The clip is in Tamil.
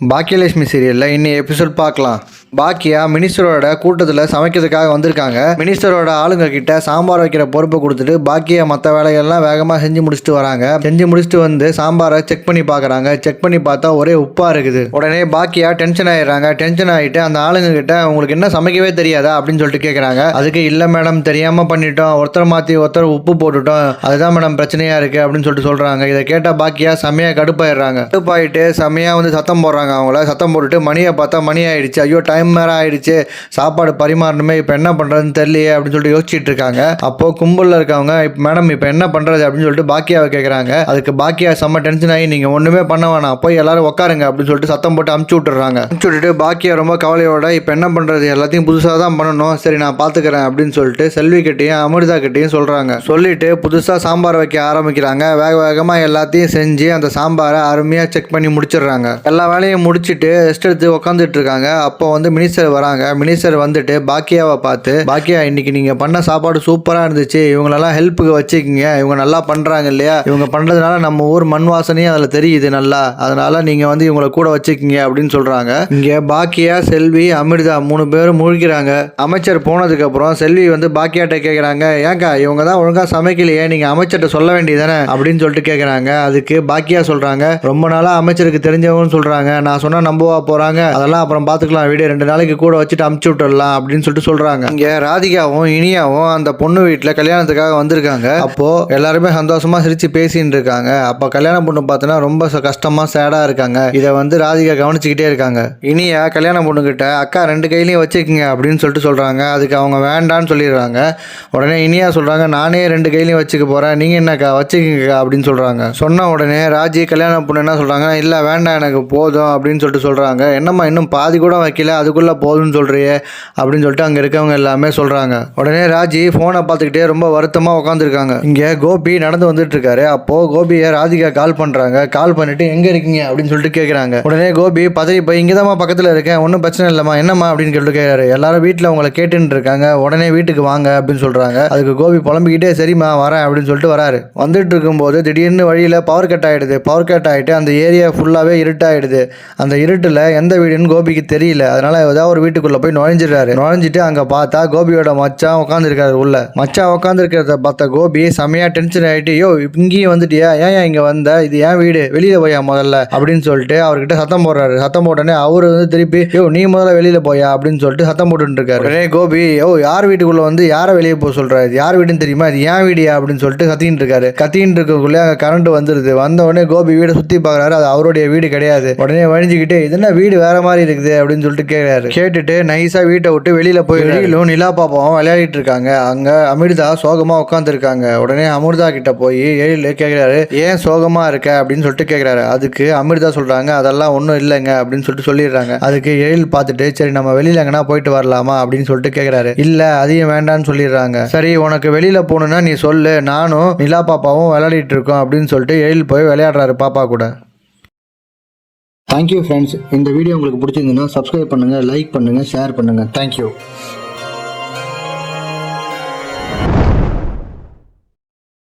பாக்கியலட்சுமி சீரியலில் இன்னும் எபிசோட் பார்க்கலாம். பாக்கியா மினிஸ்டரோட கூட்டத்தில் சமைக்கிறதுக்காக வந்திருக்காங்க. மினிஸ்டரோட ஆளுங்க கிட்ட சாம்பார் வைக்கிற பொறுப்பை கொடுத்துட்டு பாக்கியா மற்ற வேலைகள்லாம் வேகமாக செஞ்சு முடிச்சுட்டு வராங்க. செஞ்சு முடிச்சுட்டு வந்து சாம்பாரை செக் பண்ணி பார்க்குறாங்க. செக் பண்ணி பார்த்தா ஒரே உப்பாக இருக்குது. உடனே பாக்கியா டென்ஷன் ஆயிடுறாங்க. டென்ஷன் ஆகிட்டு அந்த ஆளுங்க கிட்ட உங்களுக்கு என்ன சமைக்கவே தெரியாதா? அப்படின்னு சொல்லிட்டு கேட்குறாங்க அதுக்கு இல்லை மேடம் தெரியாமல் பண்ணிட்டோம். ஒருத்தர் மாற்றி ஒருத்தர் உப்பு போட்டுட்டோம். அதுதான் மேடம் பிரச்சனையாக இருக்குது அப்படின்னு சொல்லிட்டு சொல்கிறாங்க இதை கேட்டால் பாக்கியா செம்மையாக கடுப்பாயிடுறாங்க. கடுப்பாயிட்டு செம்மையாக வந்து சத்தம் போடுறாங்க. அவங்கள. சத்தம் போட்டுட்டு மணியை பார்த்தா மணி ஆயிடுச்சு. ஐயோ டைம் வேறு ஆயிடுச்சு. சாப்பாடு பரிமாறணுமே. இப்போ என்ன பண்ணுறதுன்னு தெரியலையே அப்படின்னு சொல்லிட்டு யோசிச்சுட்டு இருக்காங்க. அப்போ கும்பலில் இருக்கவங்க இப்போ மேடம் இப்போ என்ன பண்ணுறது அப்படின்னு சொல்லிட்டு பாக்கியாவை கேட்குறாங்க அதுக்கு பாக்கியா செம்ம டென்ஷன் ஆகி நீங்கள் ஒன்றுமே பண்ண வேணாம். போய் எல்லாரும் உட்காருங்க அப்படின்னு சொல்லிட்டு சத்தம் போட்டு அமுச்சு விட்டுறாங்க. அமுச்சு விட்டுட்டு பாக்கியா ரொம்ப கவலையோட இப்போ என்ன பண்ணுறது எல்லாத்தையும் புதுசாக தான் பண்ணணும். சரி நான் பார்த்துக்கிறேன் அப்படின்னு சொல்லிட்டு செல்வி கிட்டேயும் அமிர்தா கிட்டேயும் சொல்கிறாங்க சொல்லிட்டு புதுசாக சாம்பார் வைக்க ஆரம்பிக்கிறாங்க. வேக வேகமாக எல்லாத்தையும் செஞ்சு அந்த சாம்பாரை அருமையாக செக் பண்ணி முடிச்சிடுறாங்க. எல்லா வேலையும் முடிச்சுட்டு ரெஸ்ட் எடுத்து உட்காந்துட்டு இருக்காங்க. அப்போ வந்து மினிஸ்டர் வராங்க. மினிஸ்டர் வந்துட்டு பாக்கியாவை பார்த்து பாக்கியா இன்னைக்கு நீங்கள் பண்ண சாப்பாடு சூப்பராக இருந்துச்சு. இவங்களெல்லாம் ஹெல்ப்புக்கு வச்சுக்கிங்க. இவங்க நல்லா பண்ணுறாங்க இல்லையா? இவங்க பண்ணுறதுனால நம்ம ஊர் மண் வாசனையும் அதில் தெரியுது நல்லா. அதனால நீங்கள் வந்து இவங்களை கூட வச்சுக்கிங்க அப்படின்னு சொல்கிறாங்க இங்கே பாக்கியா செல்வி அமிர்தா மூணு பேரும் முழிக்கிறாங்க. அமைச்சர் போனதுக்கப்புறம் செல்வி வந்து பாக்கியாட்ட கேட்குறாங்க ஏங்கா இவங்க தான் ஒழுங்காக சமைக்கலையே. நீங்கள் அமைச்சர்கிட்ட சொல்ல வேண்டியதானே அப்படின்னு சொல்லிட்டு கேட்குறாங்க அதுக்கு பாக்கியா சொல்கிறாங்க ரொம்ப நாளாக அமைச்சருக்கு தெரிஞ்சவங்கன்னு சொல்கிறாங்க நான் சொன்னால் நம்புவா போகிறாங்க அதெல்லாம் அப்புறம் பார்த்துக்கலாம் வீடியோ ரெண்டு நாளைக்கு கூட வச்சுட்டு அமுச்சு விட்டுடலாம் அப்படின்னு சொல்லிட்டு சொல்கிறாங்க இங்கே ராதிகாவும் இனியாவும் அந்த பொண்ணு வீட்டில் கல்யாணத்துக்காக வந்திருக்காங்க. அப்போது எல்லாருமே சந்தோஷமாக சிரித்து பேசின்னு இருக்காங்க. அப்போ கல்யாண பொண்ணு பார்த்தோன்னா ரொம்ப ச- கஷ்டமா சேடாக இருக்காங்க. இதை வந்து ராதிகா கவனிச்சுக்கிட்டே இருக்காங்க. இனியா கல்யாண பொண்ணுக்கிட்ட அக்கா ரெண்டு கையிலையும் வச்சுக்கோங்க அப்படின்னு சொல்லிட்டு சொல்கிறாங்க அதுக்கு அவங்க வேண்டான்னு சொல்லிடுறாங்க. உடனே இனியா சொல்கிறாங்க நானே ரெண்டு கையிலையும் வச்சுக்க போகிறேன் நீங்கள் என்னக்கா வச்சுக்கோங்க அப்படின்னு சொல்கிறாங்க சொன்ன உடனே ராஜி கல்யாண பொண்ணு என்ன சொல்கிறாங்க இல்லை வேண்டாம் எனக்கு போதும் அப்படின்னு சொல்லிட்டு சொல்கிறாங்க என்னம்மா இன்னும் பாதி கூட வைக்கல அதுக்குள்ளே போதும்னு சொல்கிறியே அப்படின்னு சொல்லிட்டு அங்கே இருக்கவங்க எல்லாமே சொல்கிறாங்க உடனே ராஜி ஃபோனை பார்த்துக்கிட்டே ரொம்ப வருத்தமாக உட்காந்துருக்காங்க இங்கே கோபி நடந்து வந்துட்டு இருக்காரு அப்போது கோபியை ராதிகா கால் பண்ணுறாங்க கால் பண்ணிவிட்டு எங்கே இருக்கீங்க? அப்படின்னு சொல்லிட்டு கேட்குறாங்க உடனே கோபி பதறி போய் இங்கே தான் பக்கத்தில் இருக்கேன் ஒன்றும் பிரச்சனை இல்லைம்மா என்னம்மா? அப்படின்னு சொல்லிட்டு கேட்குறாரு எல்லாரும் வீட்டில் உங்களை கேட்டுன்னு இருக்காங்க. உடனே வீட்டுக்கு வாங்க அப்படின்னு சொல்கிறாங்க அதுக்கு கோபி புலம்பிக்கிட்டே சரிம்மா வரேன் அப்படின்னு சொல்லிட்டு வராரு. வந்துட்டு இருக்கும்போது திடீர்னு வழியில் பவர் கட் ஆகிடுது பவர் கட் ஆகிட்டு அந்த ஏரியா ஃபுல்லாகவே இருட்டாயிடுது. அந்த இருட்டில் எந்த வீடுன்னு கோபிக்கு தெரியல. அதனால ஏதாவது ஒரு வீட்டுக்குள்ளே போய் நுழைஞ்சிடுறாரு. நுழைஞ்சிட்டு அங்கே பார்த்தா கோபியோட மச்சான் உட்காந்துருக்காரு உள்ள. மச்சான் உட்காந்துருக்கிறத பார்த்த கோபி செமையாக டென்ஷன் ஆகிட்டு யோ இங்கேயும் வந்துட்டியா? ஏன் ஏன் இங்கே வந்த? இது ஏன் வீடு? வெளியில் போயா முதல்ல? அப்படின்னு சொல்லிட்டு அவர்கிட்ட சத்தம் போடுறாரு. சத்தம் போட்டோடனே அவர் வந்து திருப்பி யோ நீ முதல்ல வெளியில் போயா? அப்படின்னு சொல்லிட்டு சத்தம் போட்டுட்டு இருக்காரு. உடனே கோபி யோ யார் வீட்டுக்குள்ளே வந்து யாரை வெளியே போக சொல்கிறாரு யார் வீடுன்னு தெரியுமா? இது ஏன் வீடியா? அப்படின்னு சொல்லிட்டு கத்தின்னு இருக்காரு. கத்தின்னு இருக்கக்குள்ளே அங்கே கரண்ட் வந்துருது. வந்த உடனே கோபி வீடை சுற்றி பார்க்குறாரு. அது அவருடைய வீடு கிடையாது. உடனே வணிஞ்சிக்கிட்டு இது என்ன வீடு வேற மாதிரி இருக்குது அப்படின்னு சொல்லிட்டு கேட்குறாரு கேட்டுட்டு நைஸாக வீட்டை விட்டு வெளியில் போய் வெளியிலும் நிலா பாப்பாவும் விளையாடிட்டு இருக்காங்க. அங்கே அமிர்தா சோகமாக உட்காந்துருக்காங்க உடனே அமிர்தா கிட்ட போய் எழில் கேட்குறாரு ஏன் சோகமாக இருக்க? அப்படின்னு சொல்லிட்டு கேட்குறாரு அதுக்கு அமிர்தா சொல்கிறாங்க அதெல்லாம் ஒன்றும் இல்லைங்க அப்படின்னு சொல்லிட்டு சொல்லிடுறாங்க. அதுக்கு எழில் பார்த்துட்டு சரி நம்ம வெளியில் எங்கன்னா போயிட்டு வரலாமா? அப்படின்னு சொல்லிட்டு கேட்குறாரு இல்லை அதையும் வேண்டான்னு சொல்லிடுறாங்க. சரி உனக்கு வெளியில் போகணுன்னா நீ சொல்லு. நானும் நிலா பாப்பாவும் விளையாடிட்டு இருக்கோம் அப்படின்னு சொல்லிட்டு எழில் போய் விளையாடுறாரு பாப்பா கூட. தேங்க்யூ ஃப்ரெண்ட்ஸ் இந்த வீடியோ உங்களுக்கு பிடிச்சிருந்ததுன்னா சப்ஸ்கிரைப் பண்ணுங்கள் லைக் பண்ணுங்கள் ஷேர் பண்ணுங்கள் தேங்க்யூ